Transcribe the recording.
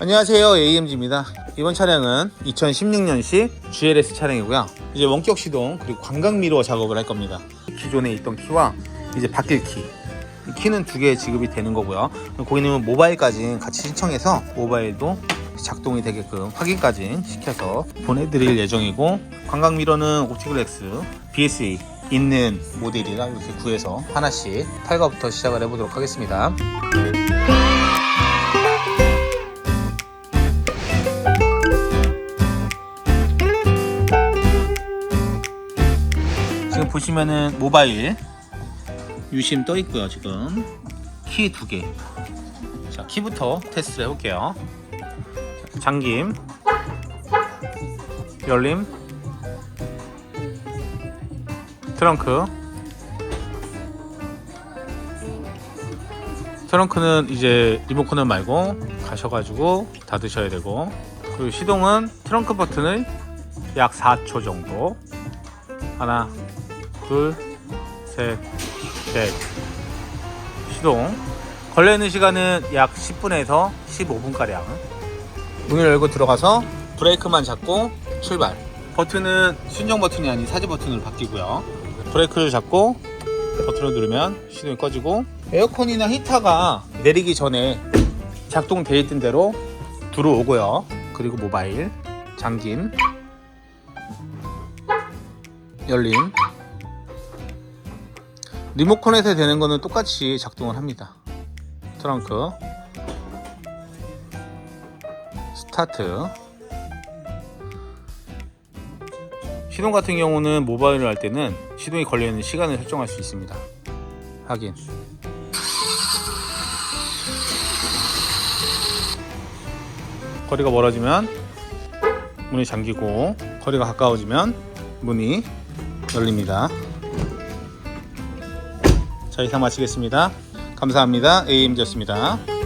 안녕하세요 AMG입니다. 이번 차량은 2016년식 GLS 차량이고요. 이제 원격 시동 그리고 관각 미러 작업을 할 겁니다. 기존에 있던 키와 이제 바뀔 키. 이 키는 두 개 지급이 되는 거고요. 고객님은 모바일까지 같이 신청해서 모바일도 작동이 되게끔 확인까지 시켜서 보내드릴 예정이고 관각 미러는 옵티글렉스 BSA 있는 모델이라 이렇게 구해서 하나씩 탈거부터 시작을 해보도록 하겠습니다 보시면은 모바일 유심 떠 있고요 지금 키 두 개. 자 키부터 테스트를 해볼게요. 잠김, 열림, 트렁크. 트렁크는 이제 리모컨을 말고 가셔가지고 닫으셔야 되고 그리고 시동은 트렁크 버튼을 약 4초 정도 하나 둘 셋 넷. 시동. 걸려있는 시간은 약 10분에서 15분가량. 문을 열고 들어가서 브레이크만 잡고 출발. 버튼은 순정 버튼이 아닌 사지 버튼으로 바뀌고요. 브레이크를 잡고 버튼을 누르면 시동이 꺼지고 에어컨이나 히터가 내리기 전에 작동되어 있던 대로 들어오고요. 그리고 모바일 잠김 열림 리모컨에서 되는 거는 똑같이 작동을 합니다. 트렁크. 스타트. 시동 같은 경우는 모바일을 할 때는 시동이 걸려있는 시간을 설정할 수 있습니다. 확인. 거리가 멀어지면 문이 잠기고 거리가 가까워지면 문이 열립니다 자 이상 마치겠습니다. 감사합니다. AMG였습니다